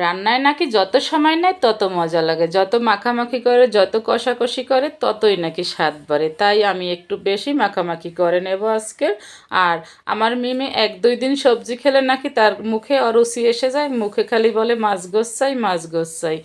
রান্নায় নাকি যত সময় নেয় তত মজা লাগে। যত মাখামাখি করে, যত কষাকষি করে, ততই নাকি স্বাদ বাড়ে। তাই আমি একটু বেশি মাখামাখি করে নেব আজকে। আর আমার মিমে এক দুই দিন সবজি খেলে নাকি তার মুখে অরুচি এসে যায়, মুখে খালি বলে, মাছ গোসাই মাছ গোসাই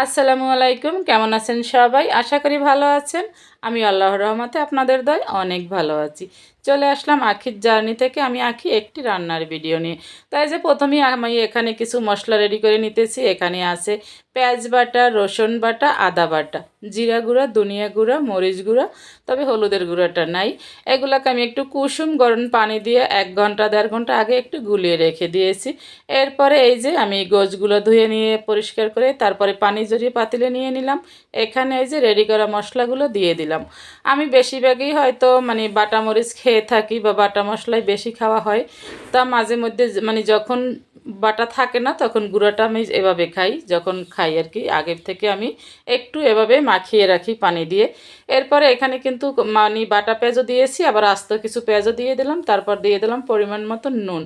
আসসালামু আলাইকুম, কেমন আছেন সবাই? আশা করি ভালো আছেন। আমি আল্লাহ রহমতে আপনাদের দয় অনেক ভালো আছি। চলে আসলাম আখির জার্নি থেকে। আমি আখি একটি রান্নার ভিডিও নিয়ে। তাই যে প্রথমেই আমি এখানে কিছু মশলা রেডি করে নিতেছি, এখানে আছে পেঁয়াজ বাটা, রসুন বাটা, আদা বাটা। জিরা গুঁড়া, ধনিয়া গুঁড়া, মরিচ গুঁড়া, তবে হলুদের গুঁড়াটা নাই। এগুলোকে আমি একটু কুসুম গরম পানি দিয়ে এক ঘণ্টা, দেড় ঘণ্টা আগে একটু গুলিয়ে রেখে দিয়েছি। এরপরে এই যে আমি গোছগুলো ধুয়ে নিয়ে পরিষ্কার করে তারপরে পানি জড়িয়ে পাতিলে নিয়ে নিলাম। এখানে এই যে রেডি করা মশলাগুলো দিয়ে দিলাম। আমি বেশিরভাগই হয়তো মানে বাটা মরিচ খেয়ে থাকি বা বাটা মশলাই বেশি খাওয়া হয়। তা মাঝে মধ্যে মানে যখন বাটা থাকে না, তখন গুঁড়োটা আমি এভাবে খাই, যখন খাই আর কি। আগের থেকে আমি একটু এভাবে মাখিয়ে রাখি পানি দিয়ে। এরপরে এখানে কিন্তু মানে বাটা পেঁয়াজও দিয়েছি, আবার আস্ত কিছু পেঁয়াজও দিয়ে দিলাম, তারপর দিয়ে দিলাম পরিমাণ মতো নুন।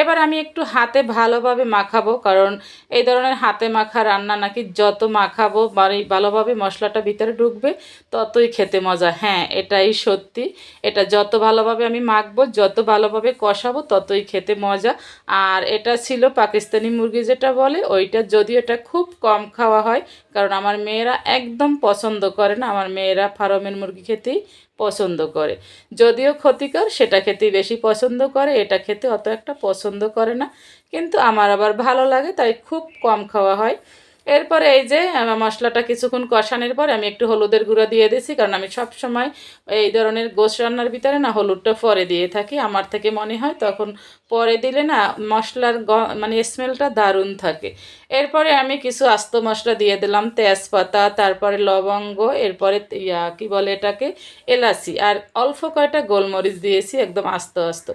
এবার আমি একটু হাতে ভালোভাবে মাখাবো, কারণ এই ধরনের হাতে মাখা রান্না নাকি যত মাখাবো মানে ভালোভাবে মশলাটা ভিতরে ঢুকবে, ততই খেতে মজা। হ্যাঁ এটাই সত্যি। এটা যত ভালোভাবে আমি মাখবো, যত ভালোভাবে কষাবো, ততই খেতে মজা। আর এটা ছিল পাকিস্তানি মুরগি যেটা বলে, ওইটা যদিও এটা খুব কম খাওয়া হয়, কারণ আমার মেয়েরা একদম পছন্দ করে না। আমার মেয়েরা ফার্মের মুরগি খেতেই পছন্দ করে। যদিও ক্ষতিকর, সেটা খেতেই বেশি পছন্দ করে, এটা খেতে অত একটা পছন্দ করে না। কিন্তু আমার আবার ভালো লাগে, তাই খুব কম খাওয়া হয়। এরপরে এই যে মশলাটা কিছুক্ষণ কষানোর পর আমি একটু হলুদের গুঁড়ো দিয়ে দিয়েছি কারণ আমি সব সময় এই ধরনের গোস রান্নার ভিতরে না হলুদটা পরে দিয়ে থাকি। আমার থেকে মনে হয় তখন পরে দিলে না মশলার মানে স্মেলটা দারুণ থাকে। এরপরে আমি কিছু আস্ত মশলা দিয়ে দিলাম, তেজপাতা, তারপরে লবঙ্গ, এরপরে ইয়া, কী বলে এটাকে, এলাচি, আর অল্প কয়টা গোলমরিচ দিয়েছি, একদম আস্ত আস্ত।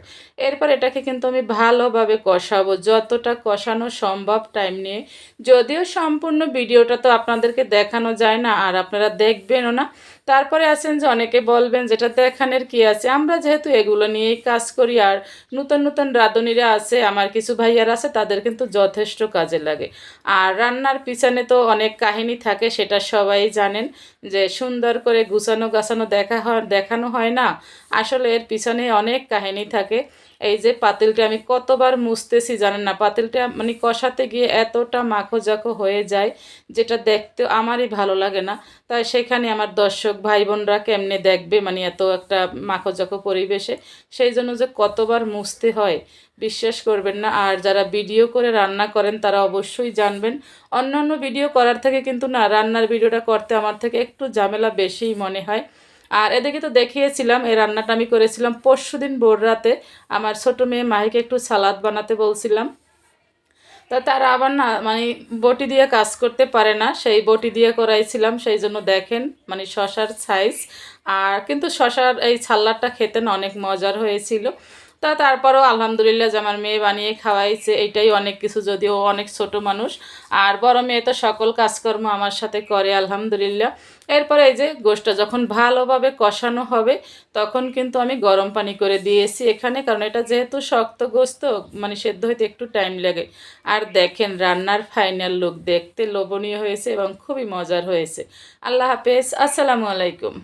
এরপর এটাকে কিন্তু আমি ভালোভাবে কষাবো, যতটা কষানো সম্ভব টাইম নিয়ে। যদিও সম্পূর্ণ ভিডিওটা তো আপনাদেরকে দেখানো যায় না আর আপনারা দেখবেনও না। তারপরে আছেন যে অনেকে বলবেন, যেটা দেখানের কি আছে? আমরা যেহেতু এগুলো নিয়েই কাজ করি, আর নতুন নতুন রাঁধুনিরা আছে, আমার কিছু ভাইয়ার আছে, তাদের কিন্তু যথেষ্ট কাজে লাগে। আর রান্নার পিছনে তো অনেক কাহিনী থাকে, সেটা সবাই জানেন যে সুন্দর করে গুছানো গাছানো দেখা হয়, দেখানো হয় না। আসলে এর পিছনে অনেক কাহিনী থাকে। এই যে পাতিলটা আমি কতবার মুছতেছি জানেন না, পাতিলটা মানে কষাতে গিয়ে এতটা মাখো জাখো হয়ে যায়, যেটা দেখতে আমারই ভালো লাগে না। তাই সেখানে আমার দর্শক ভাই বোনরা কেমনে দেখবে? মানে এত একটা মাখো জাখো পরিবেশে। সেই জন্য যে কতবার মুছতে হয়, বিশ্বাস করবেন না। আর যারা ভিডিও করে রান্না করেন, তারা অবশ্যই জানবেন। অন্য অন্য ভিডিও করার থেকে কিন্তু না, রান্নার ভিডিওটা করতে আমার থেকে একটু ঝামেলা বেশিই মনে হয়। আর এদিকে তো দেখিয়েছিলাম, এই রান্নাটা আমি করেছিলাম পরশু দিন ভোর রাতে আমার ছোটো মেয়ে মাহিকে একটু সালাদ বানাতে বলছিলাম। তা তারা আবার না মানে বটি দিয়ে কাজ করতে পারে না। সেই বটি দিয়ে করাইছিলাম, সেই জন্য দেখেন মানে শশার সাইজ আর কিন্তু শশার এই ছাল্লাটা খেতেন অনেক মজার হয়েছিল। তা তারপরও আলহামদুলিল্লাহ যে আমার মেয়ে বানিয়ে খাওয়াইছে, এটাই অনেক কিছু যদিও অনেক ছোট মানুষ। আর বড় মেয়ে তো সকল কাজকর্ম আমার সাথে করে, আলহামদুলিল্লাহ। এরপরে এই যে গোষ্ঠটা যখন ভালোভাবে কষানো হবে, তখন কিন্তু আমি গরম পানি করে দিয়েছি এখানে, কারণ এটা যেহেতু শক্ত গোস্ত মানে সেদ্ধ হইতে একটু টাইম লাগে। আর দেখেন রান্নার ফাইনাল লুক, দেখতে লোভনীয় হয়েছে এবং খুবই মজার হয়েছে। আল্লাহ হাফেজ, আসসালামু আলাইকুম।